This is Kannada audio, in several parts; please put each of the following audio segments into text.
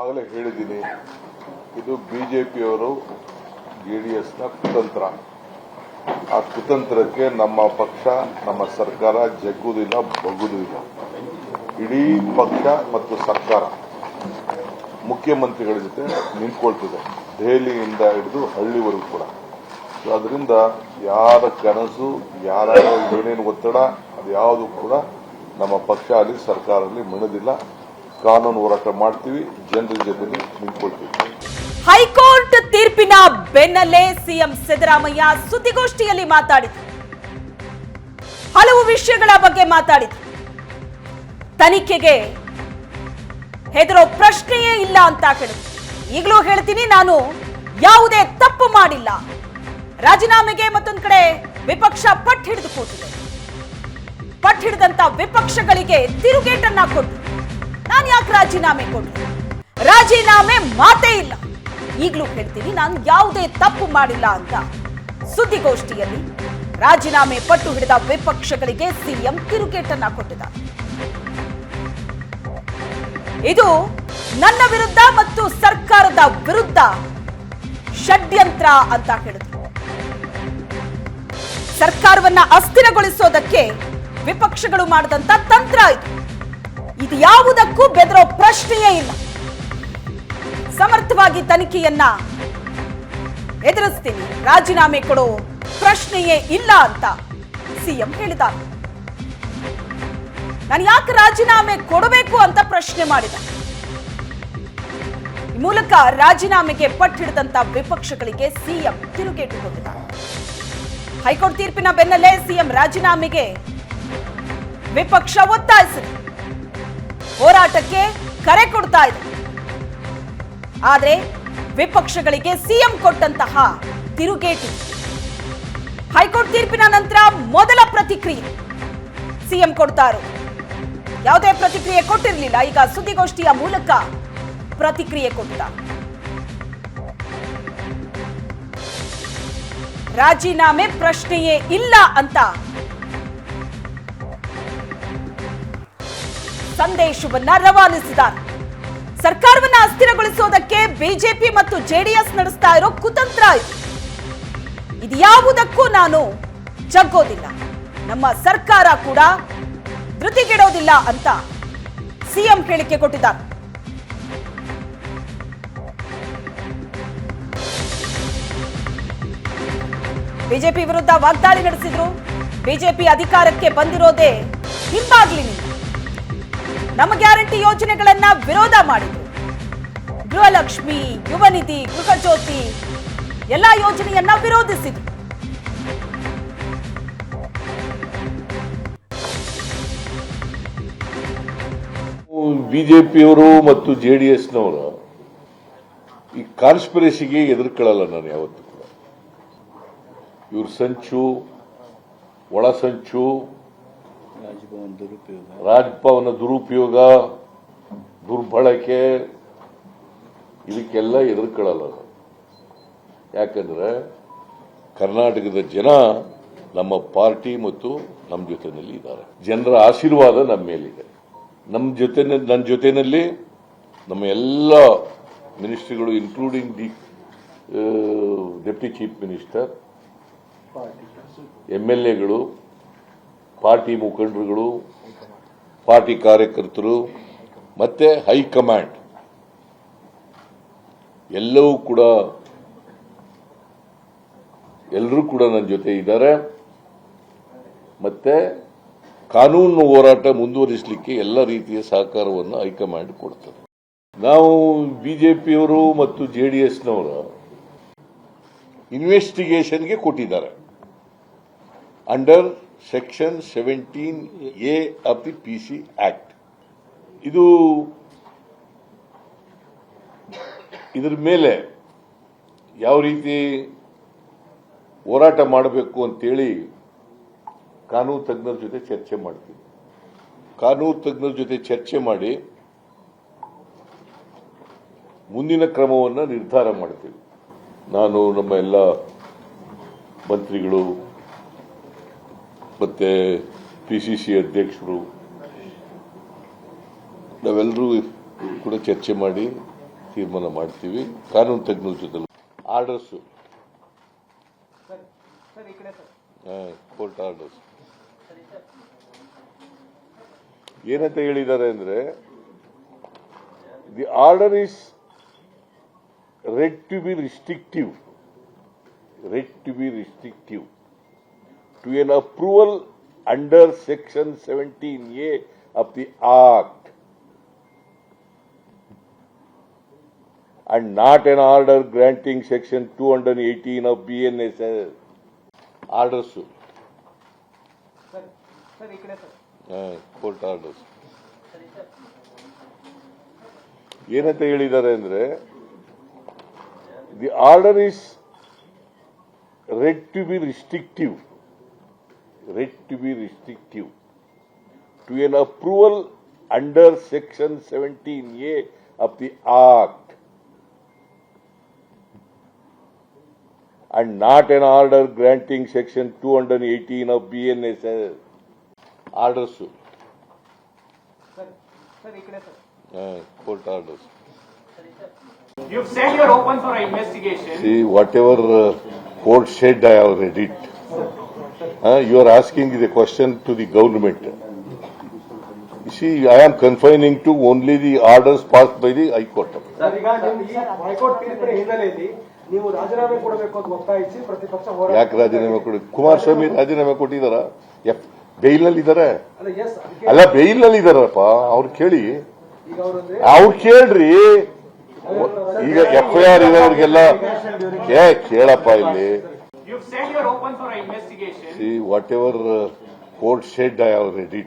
ಆಗಲೇ ಹೇಳಿದ್ದೀನಿ, ಇದು ಬಿ ಜೆ ಪಿಯವರು ಜೆ ಡಿ ಎಸ್ನ ಕುತಂತ್ರ. ಆ ಕುತಂತ್ರಕ್ಕೆ ನಮ್ಮ ಪಕ್ಷ, ನಮ್ಮ ಸರ್ಕಾರ ಜಗ್ಗುವುದಿಲ್ಲ, ಬಗ್ಗುವುದಿಲ್ಲ. ಇಡೀ ಪಕ್ಷ ಮತ್ತು ಸರ್ಕಾರ ಮುಖ್ಯಮಂತ್ರಿಗಳ ಜೊತೆ ನಿಂತ್ಕೊಳ್ತಿದೆ. ದೆಹಲಿಯಿಂದ ಹಿಡಿದು ಹಳ್ಳಿವರೆಗೂ ಕೂಡ. ಸೊ ಅದರಿಂದ ಯಾರ ಕನಸು, ಯಾರ ಏನೇನು ಒತ್ತಡ ಅದು ಯಾವುದು ಕೂಡ ನಮ್ಮ ಪಕ್ಷ ಅಲ್ಲಿ ಸರ್ಕಾರದಲ್ಲಿ ಮಣದಿಲ್ಲ. ಕಾನೂನು ಹೋರಾಟ ಮಾಡ್ತೀವಿ, ಜನರ ಜೊತೆ ನಿಂತ್ಕೊಳ್ತೀವಿ. ಹೈಕೋರ್ಟ್ ತೀರ್ಪಿನ ಬೆನ್ನಲ್ಲೇ ಸಿಎಂ ಸಿದ್ದರಾಮಯ್ಯ ಸುದ್ದಿಗೋಷ್ಠಿಯಲ್ಲಿ ಮಾತಾಡಿದ್ರು. ಹಲವು ವಿಷಯಗಳ ಬಗ್ಗೆ ಮಾತಾಡಿದರು. ತನಿಖೆಗೆ ಹೆದರೋ ಪ್ರಶ್ನೆಯೇ ಇಲ್ಲ ಅಂತ ಹೇಳಿದ್ರು. ಈಗಲೂ ಹೇಳ್ತೀನಿ, ನಾನು ಯಾವುದೇ ತಪ್ಪು ಮಾಡಿಲ್ಲ. ರಾಜೀನಾಮೆಗೆ ಮತ್ತೊಂದು ಕಡೆ ವಿಪಕ್ಷ ಪಟ್ಟ ಹಿಡಿದು ಕೂತಿದೆ. ಪಟ್ಟ ಹಿಡಿದಂತ ವಿಪಕ್ಷಗಳಿಗೆ ತಿರುಗೇಟನ್ನ ಕೊಟ್ಟು ನಾನು ಯಾಕೆ ರಾಜೀನಾಮೆ ಕೊಡ್ತೀನಿ ರಾಜೀನಾಮೆ ಮಾತೇ ಇಲ್ಲ. ಈಗಲೂ ಹೇಳ್ತೀನಿ, ನಾನು ಯಾವುದೇ ತಪ್ಪು ಮಾಡಿಲ್ಲ ಅಂತ. ಸುದ್ದಿಗೋಷ್ಠಿಯಲ್ಲಿ ರಾಜೀನಾಮೆ ಪಟ್ಟು ಹಿಡಿದ ವಿಪಕ್ಷಗಳಿಗೆ ಸಿಎಂ ತಿರುಗೇಟನ್ನ ಕೊಟ್ಟಿದ್ದ ಇದು ನನ್ನ ವಿರುದ್ಧ ಮತ್ತು ಸರ್ಕಾರದ ವಿರುದ್ಧ ಷಡ್ಯಂತ್ರ ಅಂತ ಹೇಳಿದ್ರು. ಸರ್ಕಾರವನ್ನ ಅಸ್ಥಿರಗೊಳಿಸೋದಕ್ಕೆ ವಿಪಕ್ಷಗಳು ಮಾಡಿದಂತ ತಂತ್ರ ಇದು. ಇದು ಯಾವುದಕ್ಕೂ ಬೆದರೋ ಪ್ರಶ್ನೆಯೇ ಇಲ್ಲ. ಸಮರ್ಥವಾಗಿ ತನಿಖೆಯನ್ನ ಎದುರಿಸ್ತೀನಿ. ರಾಜೀನಾಮೆ ಕೊಡೋ ಪ್ರಶ್ನೆಯೇ ಇಲ್ಲ ಅಂತ ಸಿಎಂ ಹೇಳಿದ್ದಾರೆ. ನಾನು ಯಾಕೆ ರಾಜೀನಾಮೆ ಕೊಡಬೇಕು ಅಂತ ಪ್ರಶ್ನೆ ಮಾಡಿದ. ಮೂಲಕ ರಾಜೀನಾಮೆಗೆ ಪಟ್ಟಿಡಿದಂತ ವಿಪಕ್ಷಗಳಿಗೆ ಸಿಎಂ ತಿರುಗೇಟು ಕೊಟ್ಟಿದ್ದಾರೆ ಹೈಕೋರ್ಟ್ ತೀರ್ಪಿನ ಬೆನ್ನಲ್ಲೇ ಸಿಎಂ ರಾಜೀನಾಮೆಗೆ ವಿಪಕ್ಷ ಒತ್ತಾಯಿಸಿದೆ. ಹೋರಾಟಕ್ಕೆ ಕರೆ ಕೊಡ್ತಾ ಇದೆ. ಆದರೆ ವಿಪಕ್ಷಗಳಿಗೆ ಸಿಎಂ ಕೊಟ್ಟಂತಹ ತಿರುಗೇಟು. ಹೈಕೋರ್ಟ್ ತೀರ್ಪಿನ ನಂತರ ಮೊದಲ ಪ್ರತಿಕ್ರಿಯೆ. ಸಿಎಂ ಕೊಡ್ತಾ ಇರೋದು ಯಾವುದೇ ಪ್ರತಿಕ್ರಿಯೆ ಕೊಟ್ಟಿರಲಿಲ್ಲ. ಈಗ ಸುದ್ದಿಗೋಷ್ಠಿಯ ಮೂಲಕ ಪ್ರತಿಕ್ರಿಯೆ ಕೊಟ್ಟ ರಾಜೀನಾಮೆ ಪ್ರಶ್ನೆಯೇ ಇಲ್ಲ ಅಂತ ಸಂದೇಶವನ್ನ ರವಾನಿಸಿದ್ದಾರೆ. ಸರ್ಕಾರವನ್ನ ಅಸ್ಥಿರಗೊಳಿಸೋದಕ್ಕೆ ಬಿಜೆಪಿ ಮತ್ತು ಜೆಡಿಎಸ್ ನಡೆಸ್ತಾ ಇರೋ ಕುತಂತ್ರ ಇದು. ಇದು ಯಾವುದಕ್ಕೂ ನಾನು ಜಗ್ಗೋದಿಲ್ಲ. ನಮ್ಮ ಸರ್ಕಾರ ಕೂಡ ಧೃತಿಗೆಡೋದಿಲ್ಲ ಅಂತ ಸಿಎಂ ಹೇಳಿಕೆ ಕೊಟ್ಟಿದ್ದಾರೆ. ಬಿಜೆಪಿ ವಿರುದ್ಧ ವಾಗ್ದಾಳಿ ನಡೆಸಿದ್ರು. ಬಿಜೆಪಿ ಅಧಿಕಾರಕ್ಕೆ ಬಂದಿರೋದೇ ಹಿಂಬಾಗ್ಲಿನಿಂದ. ನಮ್ಮ ಗ್ಯಾರಂಟಿ ಯೋಜನೆಗಳನ್ನ ವಿರೋಧ ಮಾಡಿದ್ರು. ಗೃಹಲಕ್ಷ್ಮಿ, ಯುವನಿಧಿ ಗೃಹ ಜ್ಯೋತಿ ಎಲ್ಲಾ ಯೋಜನೆಯನ್ನ ವಿರೋಧಿಸಿದ್ರು. ಬಿಜೆಪಿಯವರು ಮತ್ತು ಜೆ ಡಿ ಎಸ್ನವರು ಈ ಕಾನ್ಸ್ಪಿರಸಿಗೆ ಎದುರ್ಕೊಳ್ಳಲ್ಲ ನಾನು ಯಾವತ್ತೂ ಕೂಡ. ಇವ್ರ ಸಂಚು, ಒಳ ಸಂಚು ರಾಜಭವನ್ ದುರುಪಯೋಗ. ದುರ್ಬಳಕೆ ಇದಕ್ಕೆಲ್ಲ ಎದುರ್ಕೊಳ್ಳಲ್ಲ. ಯಾಕಂದ್ರೆ ಕರ್ನಾಟಕದ ಜನ ನಮ್ಮ ಪಾರ್ಟಿ ಮತ್ತು ನಮ್ಮ ಜೊತೆಯಲ್ಲಿ ಇದ್ದಾರೆ. ಜನರ ಆಶೀರ್ವಾದ ನಮ್ಮ ಮೇಲಿದೆ. ನಮ್ಮ ಜೊತೆ ನನ್ನ ಜೊತೆಯಲ್ಲಿ ನಮ್ಮ ಎಲ್ಲ ಮಿನಿಸ್ಟ್ರಿಗಳು including the deputy chief minister M L ಎಗಳು ಪಾರ್ಟಿ ಮುಖಂಡರುಗಳು, ಪಾರ್ಟಿ ಕಾರ್ಯಕರ್ತರು, ಮತ್ತೆ ಹೈಕಮಾಂಡ್ ಎಲ್ಲವೂ ಕೂಡ ಎಲ್ಲರೂ ಕೂಡ ನನ್ನ ಜೊತೆ ಇದ್ದಾರೆ. ಮತ್ತೆ ಕಾನೂನು ಹೋರಾಟ ಮುಂದುವರಿಸಲಿಕ್ಕೆ ಎಲ್ಲ ರೀತಿಯ ಸಹಕಾರವನ್ನು ಹೈಕಮಾಂಡ್ ಕೊಡ್ತದೆ. ನಾವು ಬಿಜೆಪಿಯವರು ಮತ್ತು ಜೆ ಡಿ ಎಸ್ನವರು ಇನ್ವೆಸ್ಟಿಗೇಷನ್ಗೆ ಕೊಟ್ಟಿದ್ದಾರೆ. Under section seventeen A of the P C act ಇದು ಇದರ ಮೇಲೆ ಯಾವ ರೀತಿ ಹೋರಾಟ ಮಾಡಬೇಕು ಅಂತೇಳಿ ಕಾನೂನು ತಜ್ಞರ ಜೊತೆ ಚರ್ಚೆ ಮಾಡ್ತೀವಿ. ಕಾನೂನು ತಜ್ಞರ ಜೊತೆ ಚರ್ಚೆ ಮಾಡಿ ಮುಂದಿನ ಕ್ರಮವನ್ನು ನಿರ್ಧಾರ ಮಾಡ್ತೀವಿ. ನಾನು ನಮ್ಮ ಎಲ್ಲ ಮಂತ್ರಿಗಳು ಮತ್ತೆ ಪಿ ಸಿ ಸಿ ಅಧ್ಯಕ್ಷರು, ನಾವೆಲ್ಲರೂ ಕೂಡ ಚರ್ಚೆ ಮಾಡಿ ತೀರ್ಮಾನ ಮಾಡ್ತೀವಿ. ಕಾನೂನು ತಜ್ಞರ ಜೊತೆ ಆರ್ಡರ್ಸು ಕೋರ್ಟ್ ಆರ್ಡರ್ಸ್ ಏನಂತ ಹೇಳಿದ್ದಾರೆ ಅಂದ್ರೆ the order is read to be restrictive read to be restrictive to an approval under section 17A of the Act and not an order granting section 218 of BNSS. Orders. Uh, court orders. ಏನಂತ ಹೇಳಿದ್ದಾರೆ ಅಂದ್ರೆ the order is read to be restrictive red to be restrictive to an approval under section 17A of the Act and not an order granting section 218 of BNSS. Orders. Uh, court orders. You've said you're open for investigation. See, whatever uh, court said, I have read it. Uh, you are asking the question to the government. You see, I am confining to only the orders passed by the High Court. Sir ಈಗ ನಿಮ್ ಈ ಹೈಕೋರ್ಟ್ ತೀರ್ಪಿನ ಹಿನ್ನೆಲೆಯಲ್ಲಿ ನೀವು ರಾಜೀನಾಮೆ ಕೊಡಬೇಕು ಅಂತ ಒತ್ತಾಯಿಸಿ ಪ್ರತಿಪಕ್ಷ ಹೋರಾಟ ಯಾಕೆ ರಾಜೀನಾಮೆ ಕೊಡಿ ಕುಮಾರಸ್ವಾಮಿ ರಾಜೀನಾಮೆ ಕೊಟ್ಟಿದಾರ ಎಫ್ ಬೇಲ್ನಲ್ಲಿ ಇದಾರೆ ಅಲ್ಲ ಎಸ್ ಅದಕ್ಕೆ ಅಲ್ಲ ಬೇಲ್ನಲ್ಲಿ ಇದಾರಪ್ಪ ಅವ್ರು ಕೇಳಿ ಈಗ ಅವ್ರು ಕೇಳ್ರಿ ಈಗ ಎಫ್ ಐ ಆರ್ ಇರೋರಿಗೆಲ್ಲ ಏ ಕೇಳಪ್ಪ ಇಲ್ಲಿ You've said you're open for an investigation. See, whatever uh, court said, I have read it.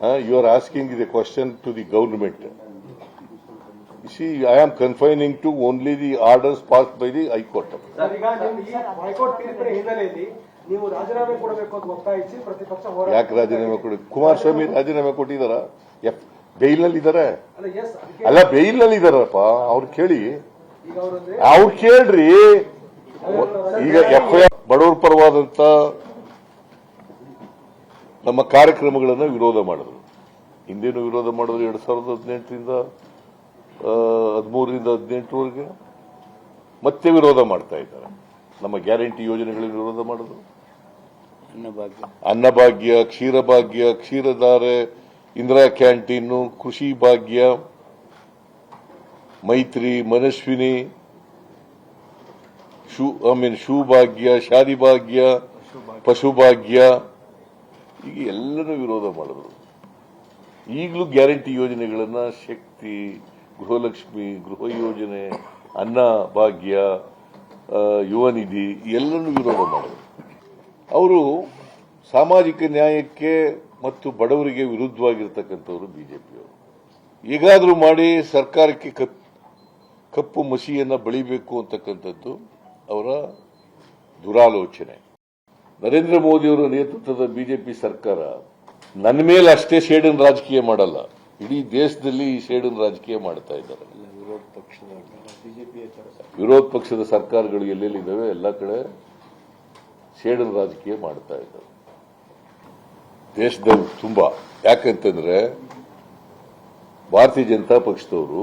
Uh, you are asking the question to the government. You see, I am confining to only the orders passed by the High Court. Sir, ಈಗ ನಿಮ್ ಈ ಹೈಕೋರ್ಟ್ ತೀರ್ಪಿನ ಹಿನ್ನೆಲೆಯಲ್ಲಿ ನೀವು ರಾಜೀನಾಮೆ ಕೊಡಬೇಕು ಅಂತ ಒತ್ತಾಯಿಸಿ ಪ್ರತಿಪಕ್ಷ ಹೋರಾಟ ಯಾಕೆ ರಾಜೀನಾಮೆ ಕೊಡಿ ಕುಮಾರಸ್ವಾಮಿ ರಾಜೀನಾಮೆ ಕೊಟ್ಟಿದ್ದಾರ ನಲ್ಲಿ ಇದಾರೆ ಅಲ್ಲ ಎಸ್ ಅಲ್ಲ ನಲ್ಲಿ ಇದಾರಪ್ಪ ಅವ್ರು ಕೇಳಿ ಈಗ ಅವ್ರು ಕೇಳ್ರಿ ಈಗ ಎಫ್ ಐ ಆರ್ ಬಡವರ ಪರವಾದಂತ ನಮ್ಮ ಕಾರ್ಯಕ್ರಮಗಳನ್ನು ವಿರೋಧ ಮಾಡಿದ್ರು. ಹಿಂದೇನು ವಿರೋಧ ಮಾಡಿದ್ರು ಎರಡ್ ಸಾವಿರದ ಹದಿನೆಂಟರಿಂದ ಹದಿಮೂರರಿಂದ ಹದಿನೆಂಟರವರೆಗೆ. ಮತ್ತೆ ವಿರೋಧ ಮಾಡ್ತಾ ಇದ್ದಾರೆ. ನಮ್ಮ ಗ್ಯಾರಂಟಿ ಯೋಜನೆಗಳಿಗೆ ವಿರೋಧ ಮಾಡಿದ್ರು. Annabhagya, Ksheerabhagya, Ksheeradhare, Indira canteen, Krishi Bhagya, Maithri, Manaswini shoe I mean shoe Bhagya Shaadi Bhagya ಪಶುಭಾಗ್ಯ, ಈಗ ಎಲ್ಲನೂ ವಿರೋಧ ಮಾಡಿದ್ರು. ಈಗಲೂ ಗ್ಯಾರಂಟಿ ಯೋಜನೆಗಳನ್ನ ಶಕ್ತಿ, ಗೃಹಲಕ್ಷ್ಮಿ, ಗೃಹ ಯೋಜನೆ, ಅನ್ನ, ಭಾಗ್ಯ ಯುವ ನಿಧಿ ಎಲ್ಲನೂ ವಿರೋಧ ಮಾಡಿದ್ರು. ಅವರು ಸಾಮಾಜಿಕ ನ್ಯಾಯಕ್ಕೆ ಮತ್ತು ಬಡವರಿಗೆ ವಿರುದ್ಧವಾಗಿರ್ತಕ್ಕಂಥವ್ರು ಬಿಜೆಪಿಯವರು. ಈಗಾದರೂ ಮಾಡಿ ಸರ್ಕಾರಕ್ಕೆ ಕಪ್- ಕಪ್ಪು ಮಸಿಯನ್ನು ಬಳಿಬೇಕು ಅಂತಕ್ಕಂಥದ್ದು ಅವರ ದುರಾಲೋಚನೆ. ನರೇಂದ್ರ ಮೋದಿಯವರ ನೇತೃತ್ವದ ಬಿಜೆಪಿ ಸರ್ಕಾರ ನನ್ನ ಮೇಲೆ ಅಷ್ಟೇ ಸೇಡಿನ ರಾಜಕೀಯ ಮಾಡಲ್ಲ. ಇಡೀ ದೇಶದಲ್ಲಿ ಈ ಶೇಡನ್ ರಾಜಕೀಯ ಮಾಡ್ತಾ ಇದ್ದಾರೆ. ವಿರೋಧ ಪಕ್ಷದ ಬಿಜೆಪಿ ವಿರೋಧ ಪಕ್ಷದ ಸರ್ಕಾರಗಳು ಎಲ್ಲೆಲ್ಲಿದ್ದಾವೆ? ಎಲ್ಲ ಕಡೆ ಶೇಡನ್ ರಾಜಕೀಯ ಮಾಡ್ತಾ ಇದ್ದಾರೆ. ದೇಶದಲ್ಲಿ ತುಂಬಾ. ಯಾಕಂತಂದ್ರೆ ಭಾರತೀಯ ಜನತಾ ಪಕ್ಷದವರು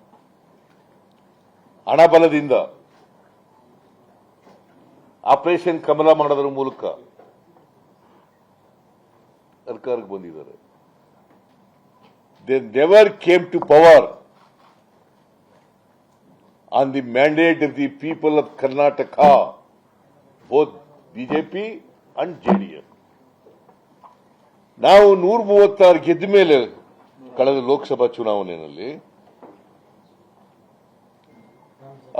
ಹಣಬಲದಿಂದ ಆಪರೇಷನ್ ಕಮಲ ಮಾಡೋದ್ರ ಮೂಲಕ ಸರ್ಕಾರಕ್ಕೆ ಬಂದಿದ್ದಾರೆ. They never came to power on the mandate of the people of Karnataka both BJP and JDS ನಾವು ನೂರ ಮೂವತ್ತಾರು ಗೆದ್ದ ಮೇಲೆ ಕಳೆದ ಲೋಕಸಭಾ ಚುನಾವಣೆಯಲ್ಲಿ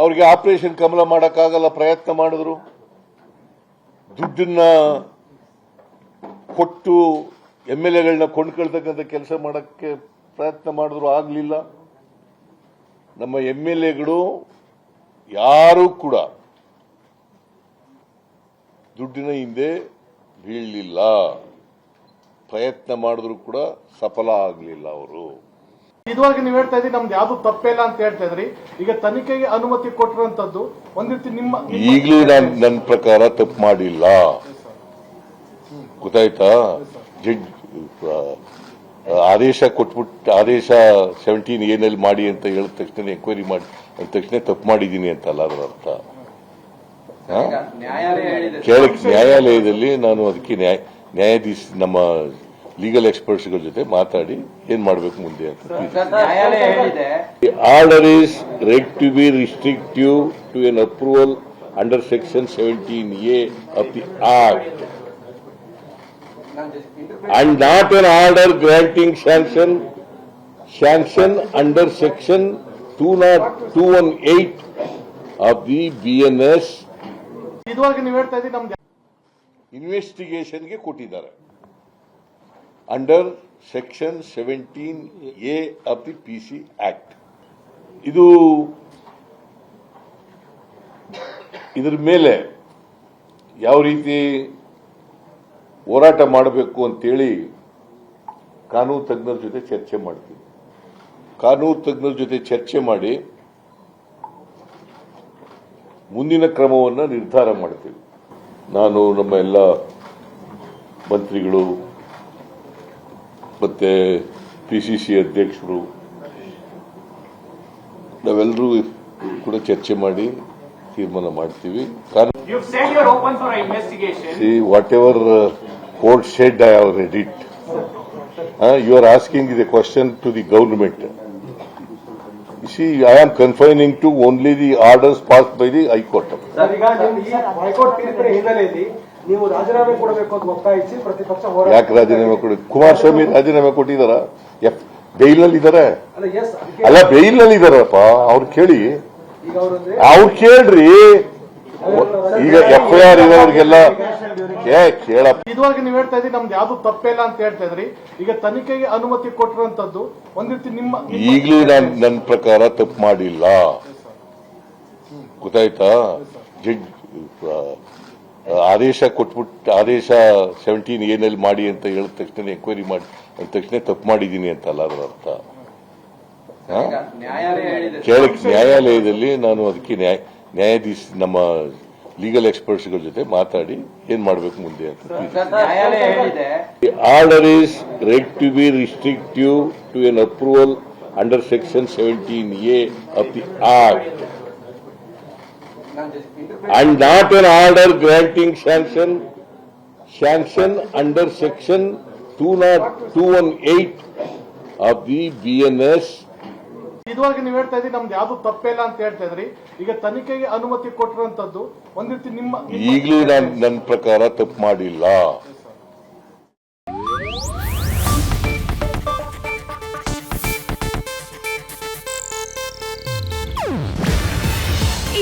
ಅವ್ರಿಗೆ ಆಪರೇಷನ್ ಕಮಲ ಮಾಡಕ್ಕಾಗಲ್ಲ ಪ್ರಯತ್ನ ಮಾಡಿದ್ರು. ದುಡ್ಡನ್ನ ಕೊಟ್ಟು ಎಂ ಎಲ್ ಎಗಳನ್ನ ಕೊಂಡ್ಕೊಳ್ತಕ್ಕಂಥ ಕೆಲಸ ಮಾಡೋಕ್ಕೆ ಪ್ರಯತ್ನ ಮಾಡಿದ್ರು, ಆಗಲಿಲ್ಲ. ನಮ್ಮ ಎಂ ಎಲ್ ಎಗಳು ಯಾರೂ ಕೂಡ ದುಡ್ಡಿನ ಹಿಂದೆ ಬೀಳಲಿಲ್ಲ. ಪ್ರಯತ್ನ ಮಾಡಿದ್ರು ಕೂಡ ಸಫಲ ಆಗಲಿಲ್ಲ ಅವರು. ಇದುವರೆಗೆ ನೀವು ಹೇಳ್ತಾ ಇದ್ದೀರಿ ನಮ್ದು ಯಾವ್ದು ಇಲ್ಲ ಅಂತ ಹೇಳ್ತಾ ಇದ್ರಿ. ಈಗ ತನಿಖೆಗೆ ಅನುಮತಿ ಕೊಟ್ಟಿರುವಂತದ್ದು ಒಂದ್ ರೀತಿ ನಿಮ್ಮ ಈಗಲೂ ನಾನು ನನ್ನ ಪ್ರಕಾರ ತಪ್ಪು ಮಾಡಿಲ್ಲ. ಗೊತ್ತಾಯ್ತಾ? ಜಡ್ಜ್ ಆದೇಶ ಕೊಟ್ಬಿಟ್ಟು ಆದೇಶ ಸೆವೆಂಟೀನ್ ಏನಲ್ಲಿ ಮಾಡಿ ಅಂತ ಹೇಳಿದ ತಕ್ಷಣ ಎಂಕ್ವೈರಿ ಮಾಡಿ ಅಂದ ತಕ್ಷಣ ತಪ್ಪು ಮಾಡಿದ್ದೀನಿ ಅಂತ ಅಲ್ಲ ಅದರ ಅರ್ಥ. ಕೇಳಕ್ಕೆ ನ್ಯಾಯಾಲಯ ಹೇಳಿದೆ. ಕೇಳಕ್ ನ್ಯಾಯಾಲಯದಲ್ಲಿ ನಾನು ಅದಕ್ಕೆ ನ್ಯಾಯ ನ್ಯಾಯಾಧೀಶ ನಮ್ಮ ಲೀಗಲ್ ಎಕ್ಸ್ಪರ್ಟ್ಸ್ ಜೊತೆ ಮಾತಾಡಿ ಏನ್ ಮಾಡಬೇಕು ಮುಂದೆ ಅಂತ order is read to be restrictive to an approval under section seventeen A of the act and not an order granting sanction sanction under section two not two one eight of the B N S ಇದುವರೆಗೆ ನೀವು ಹೇಳ್ತಾ ಇದ್ದೀವಿ ನಮ್ಗೆ ಇನ್ವೆಸ್ಟಿಗೇಷನ್ಗೆ ಕೊಟ್ಟಿದ್ದಾರೆ. Under section seventeen A of the P C act ಇದು ಇದ್ರ ಮೇಲೆ ಯಾವ ರೀತಿ ಹೋರಾಟ ಮಾಡಬೇಕು ಅಂತೇಳಿ ಕಾನೂನು ತಜ್ಞರ ಜೊತೆ ಚರ್ಚೆ ಮಾಡ್ತೀವಿ. ಕಾನೂನು ತಜ್ಞರ ಜೊತೆ ಚರ್ಚೆ ಮಾಡಿ ಮುಂದಿನ ಕ್ರಮವನ್ನು ನಿರ್ಧಾರ ಮಾಡ್ತೀವಿ. ನಾನು ನಮ್ಮ ಎಲ್ಲ ಮಂತ್ರಿಗಳು ಮತ್ತೆ ಪಿ ಸಿ ಸಿ ಅಧ್ಯಕ್ಷರು ನಾವೆಲ್ಲರೂ ಕೂಡ ಚರ್ಚೆ ಮಾಡಿ ತೀರ್ಮಾನ ಮಾಡ್ತೀವಿ. See whatever court said I have read it you are asking the question to the government see I am confining to only the orders passed by the high court ನೀವು ರಾಜೀನಾಮೆ ಕೊಡಬೇಕು ಅಂತ ಒತ್ತಾಯಿಸಿ ಪ್ರತಿಪಕ್ಷ ಹೋರಾಟ ಯಾಕೆ ರಾಜೀನಾಮೆ ಕೊಡಿ ಕುಮಾರಸ್ವಾಮಿ ರಾಜೀನಾಮೆ ಕೊಟ್ಟಿದಾರ ಎಫ್ ಬೇಲ್ನಲ್ಲಿ ಇದಾರೆ ಅಲ್ಲ ಎಸ್ ಅದಕ್ಕೆ ಅಲ್ಲ ಬೇಲ್ನಲ್ಲಿ ಇದಾರಪ್ಪ ಅವ್ರು ಕೇಳಿ. ಅವ್ರು ಕೇಳ್ರಿ. ಈಗ ಎಫ್ ಐ ಆರ್ ಇರೋರಿಗೆಲ್ಲ ಏ ಕೇಳಪ್ಪ. ಇದುವರೆಗೆ ನೀವು ಹೇಳ್ತಾ ಇದ್ರಿ ನಮ್ದು ಯಾವ್ದು ತಪ್ಪಿಲ್ಲ ಅಂತ ಹೇಳ್ತಾ ಇದ್ರಿ. ಈಗ ತನಿಖೆಗೆ ಅನುಮತಿ ಕೊಟ್ಟಿರುವಂತದ್ದು ಒಂದ್ ರೀತಿ ನಿಮ್ಮ ಈಗಲೂ ನಾನು ನನ್ನ ಪ್ರಕಾರ ತಪ್ಪು ಮಾಡಿಲ್ಲ. ಗೊತ್ತಾಯ್ತಾ? ಜಡ್ಜ್ ಆದೇಶ ಕೊಟ್ಬಿಟ್ಟು ಆದೇಶ ಸೆವೆಂಟೀನ್ ಏನಲ್ಲಿ ಮಾಡಿ ಅಂತ ಹೇಳಿದ ತಕ್ಷಣ ಎಂಕ್ವೈರಿ ಮಾಡಿ ಅಂದ ತಕ್ಷಣ ತಪ್ಪು ಮಾಡಿದ್ದೀನಿ ಅಂತಲ್ಲ ಅದರ ಅರ್ಥ. ಹಾ? ನ್ಯಾಯಾಲಯ ಹೇಳಿದೆ. ಕೇಳಕ್ ನ್ಯಾಯಾಲಯದಲ್ಲಿ ನಾನು ಅದಕ್ಕೆ ನ್ಯಾಯ ನ್ಯಾಯಾಧೀಶ ನಮ್ಮ ಲೀಗಲ್ ಎಕ್ಸ್ಪರ್ಟ್ಸ್ಗಳ ಜೊತೆ ಮಾತಾಡಿ ಏನ್ ಮಾಡಬೇಕು ಮುಂದೆ ಅಂತ The order is read to be restrictive to an approval under section 17A of the Act. And not an order granting sanction, sanction under section 20218 of the BNS ಇದುವರೆಗೆ ನೀವು ಹೇಳ್ತಾ ಇದ್ದೀರಿ ನಮ್ದು ಯಾವ್ದು ತಪ್ಪಿಲ್ಲ ಅಂತ ಹೇಳ್ತಾ ಇದ್ರಿ. ಈಗ ತನಿಖೆಗೆ ಅನುಮತಿ ಕೊಟ್ಟಿರುವಂತದ್ದು ಒಂದ್ ರೀತಿ ನಿಮ್ಮ ನಿಮ್ಮ- ಈಗಲೂ ನಾನು ನನ್ನ ಪ್ರಕಾರ ತಪ್ಪು ಮಾಡಿಲ್ಲ.